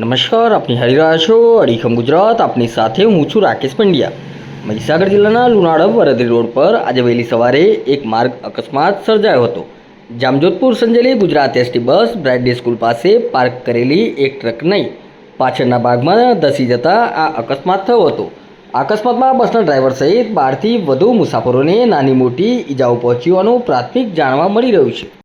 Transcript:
નમસ્કાર, આપની હરી રહ્યા છો, અડીખમ ગુજરાત, આપની સાથે હું છું રાકેશ પંડ્યા. મહીસાગર જિલ્લાના લુણાડબ વરદરી રોડ પર આજે વહેલી સવારે એક માર્ગ અકસ્માત સર્જાયો હતો. જામજોધપુર સંજેલી ગુજરાત એસટી બસ બ્રાઇડે સ્કૂલ પાસે પાર્ક કરેલી એક ટ્રક નહીં, પાછળના ભાગમાં ધસી જતા આ અકસ્માત થયો હતો. અકસ્માતમાં બસના ડ્રાઈવર સહિત બારથી વધુ મુસાફરોને નાની મોટી ઈજાઓ પહોંચી હોવાનું પ્રાથમિક જાણવા મળી રહ્યું છે.